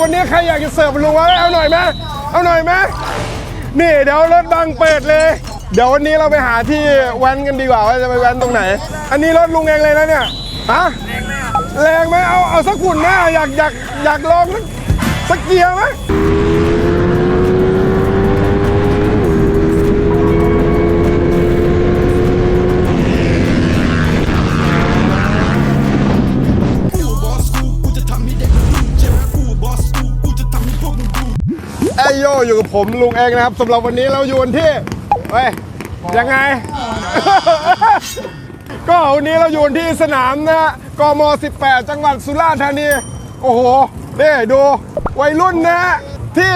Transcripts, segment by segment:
วันนี้ใครอยากจะเสิร์ฟลุงวะเอาหน่อยไหมเอาหน่อยไหมนี่เดี๋ยวรถบังเปิดเลย เดี๋ยววันนี้เราไปหาที่แว้นกันดีกว่าว่าจะไปแว้นตรงไหน อันนี้รถลุงเองเลยนะเนี่ยฮะแรงไหมเอาเอาสักขุนไหมอยากอยากอยากลองสักสักเกียร์ไหม อยู่กับผมลุงเองนะครับสำหรับวันนี้เราอยู่กันที่เฮ้ยยังไง ก็วันนี้เราอยู่กันที่สนามนะฮะกม 18 จังหวัดสุราษฎร์ธานี โอ้โหนี่ดูวัยรุ่นนะฮะที่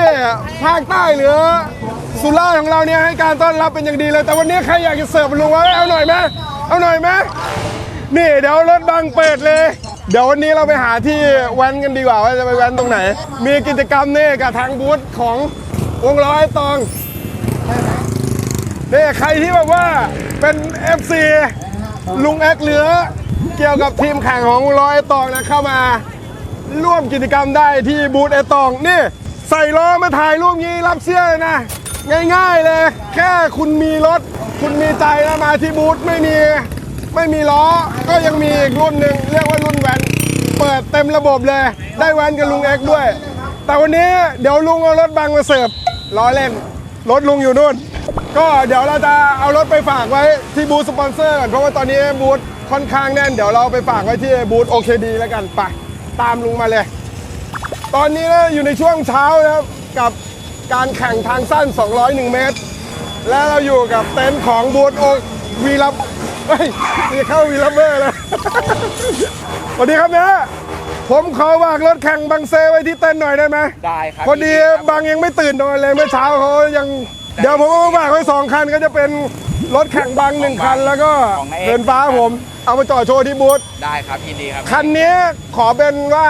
ภาคใต้หรือสุราษฎร์ของเราเนี่ยให้การต้อนรับเป็นอย่างดีเลย แต่วันนี้ใครอยากจะเสิร์ฟลุงไว้เอาหน่อยไหมเอาหน่อยไหมนี่เดี๋ยวรถบังเปิดเลย เดี๋ยววันนี้เราไปหาที่แว้นกันดีกว่าว่าจะไปแว้นตรงไหน มีกิจกรรมนี่กับทางบูธของ วงร้อยตองนี่ใครที่แบบว่าเป็น FC ลุงแอกเหลือ เกี่ยวกับทีมแข่งของร้อยตองนะเข้ามา ร่วมกิจกรรมได้ที่บูธไอตองนี่ใส่ล้อมาถ่ายรูปงี้รับเสื้อเลยนะ ง่ายๆเลย แค่คุณมีรถ คุณมีใจแล้วมาที่บูธไม่มีไม่มีล้อก็ยังมีอีกรุ่นหนึ่งเรียกว่ารุ่นแวนเปิดเต็มระบบเลย ได้แวนกับลุงเอ็กซ์ด้วย แต่วันนี้เดี๋ยวลุงเอารถบังมาเสิร์ฟ ล้อเล่น รถลุงอยู่นู่น ก็เดี๋ยวเราจะเอารถไปฝากไว้ที่บูธสปอนเซอร์ก่อนเพราะว่าตอนนี้บูธค่อนข้างแน่น เดี๋ยวเราไปฝากไว้ที่บูธโอเคดีแล้วกันไปตามลุงมาเลย ตอนนี้นะอยู่ในช่วงเช้านะครับกับการแข่งทางสั้น 201 เมตร และเราอยู่กับเต็นท์ของบูธโอวีลับเฮ้ยนี่เข้าวีลับเบอร์แล้วสวัสดีครับเนี่ย ผมขอฝากรถแข่งบังเซไว้ที่เต็นท์หน่อยได้ไหมได้ครับพอดีบางยังไม่ตื่นนอนเลยเมื่อเช้าเขายัง เดี๋ยวผมเอามาฝากไว้สองคันก็จะเป็นรถแข่งบางหนึ่งคันแล้วก็เดินฟ้าผม เอามาจอดโชว์ที่บูธได้ครับยินดีครับคันนี้ขอเป็นว่า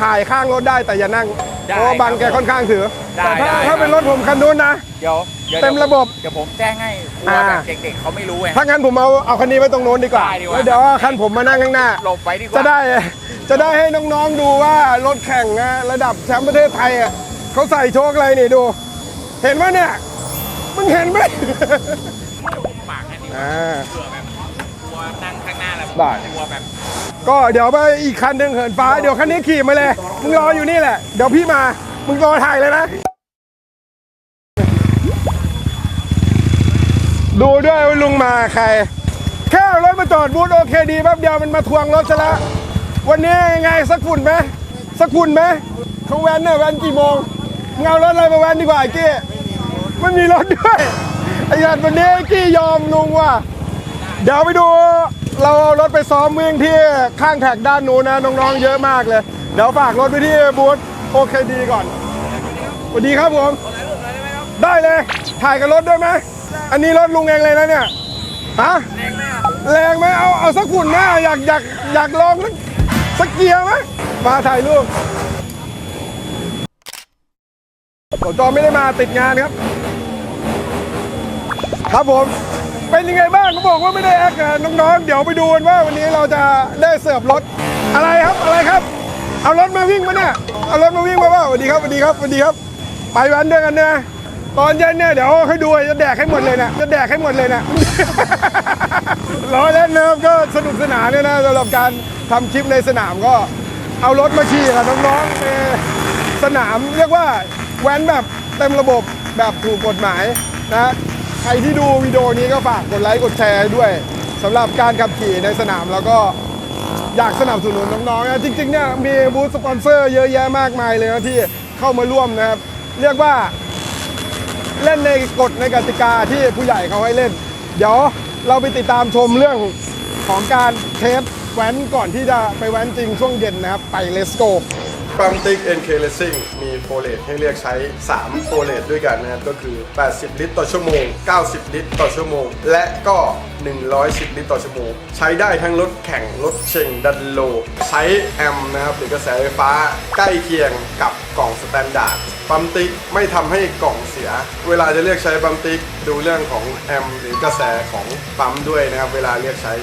ถ่ายข้างรถได้แต่อย่านั่งได้เพราะว่าบางแกค่อนข้างถือได้แต่ถ้าได้ถ้าเป็นรถผมคันนู้นนะเดี๋ยวดี๋ยวเต็มระบบเดี๋ยวผมแจ้งให้กลัวอ่าแบบเด็กๆเขาไม่รู้ไงถ้างั้นผมเอาเอาคันนี้ไว้ตรงโน้นดีกว่าได้ดีกว่าแล้วเดี๋ยวเอาคันผมมานั่งข้างหน้าหลบไว้ดีกว่าจะได้ จะได้ให้น้องๆดูว่ารถแข่งนะระดับแชมป์ประเทศไทยอะเขาใส่โชคอะไรนี่ดู เห็นไหมเนี่ยมึงเห็นไหมปากให้ดีอ่าเผื่อแบบกลัวนั่งข้างหน้าแล้วได้ กลัวแบบก็เดี๋ยวไปอีกคันหนึ่งเหินฟ้า เดี๋ยวคันนี้ขี่มาเลย มึงรออยู่นี่แหละ เดี๋ยวพี่มา มึงรอถ่ายเลยนะ ดูด้วยว่าลุงมาใคร แค่เอารถมาจอดบูธโอเคดีแป๊บเดียวมันมาทวงรถซะแล้ว วันนี้ยังไงสักฝุ่นไหมสักฝุ่นไหมเขาแวนเนี่ยแวนกี่โมงมึงารถอะไรมาแวนดีกว่าไอ้กี้ไม่มีรถด้วยไอ้ยันวันนี้ไอ้กี้ยอมลุงว่ะเดี๋ยวไปดู เราเอารถไปซ้อมวิ่งที่ข้างแท็กด้านนู้นนะน้องๆเยอะมากเลย เดี๋ยวฝากรถไปที่บูธโอเคดีก่อนสวัสดีครับผมได้เลย ถ่ายกับรถด้วยไหมอันนี้รถลุงเองเลยนะเนี่ยฮะแรงไหมเอาเอาสักฝุ่นนะอยากอยากอยากลองสัก สักเกียร์ไหมมาถ่ายรูปผมจอไม่ได้มาติดงานครับ ครับผมเป็นยังไงบ้างเขาบอกว่าไม่ได้แอคกับน้องๆ เดี๋ยวไปดูกันว่าวันนี้เราจะได้เสิร์ฟรถอะไรครับอะไรครับ เอารถมาวิ่งมาเนี่ยเอารถมาวิ่งมาเปล่าสวัสดีครับสวัสดีครับสวัสดีครับ ไปวันเด้วกันนะตอนเย็นเนี่ยเดี๋ยวให้ดูจะแดกให้หมดเลยนะจะแดกให้หมดเลยนะล้อเล่นนะครับก็สนุกสนานเนี่ยนะสำหรับการ ทำคลิปในสนามก็เอารถมาขี่กับน้องๆในสนามเรียกว่าแว้นแบบเต็มระบบแบบถูกกฎหมายนะใครที่ดูวิดีโอนี้ก็ฝากกดไลค์กดแชร์ด้วยสำหรับการขับขี่ในสนามแล้วก็อยากสนับสนุนน้องๆนะจริงๆเนี่ยมีบูธสปอนเซอร์เยอะแยะมากมายเลยนะที่เข้ามาร่วมนะครับ เรียกว่า เล่นในกฎในกติกาที่ผู้ใหญ่เขาให้เล่น เดี๋ยวเราไปติดตามชมเรื่องของการเทส แว้นก่อนที่จะไปแว้นจริงช่วงเย็นนะครับ ไปเลสโกปั๊มติ๊ก NK Racing มีโฟเลตให้เลือกใช้ 3 โฟเลตด้วยกันนะครับ ก็คือ 80 ลิตรต่อชั่วโมง 90 ลิตรต่อชั่วโมง และก็ 110 ลิตรต่อชั่วโมง ใช้ได้ทั้งรถแข่ง รถเชงดันโล ใช้แอมนะครับหรือกระแสไฟฟ้าใกล้เคียงกับกล่องสแตนดาร์ดปั๊มติ๊กไม่ทำให้กล่องเสีย เวลาจะเลือกใช้ปั๊มติ๊กดูเรื่องของแอมหรือกระแสของปั๊มด้วยนะครับ เวลาเลือกใช้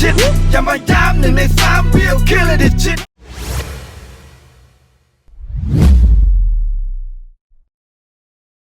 shit. Yeah, my dime, and they sign real killer this shit.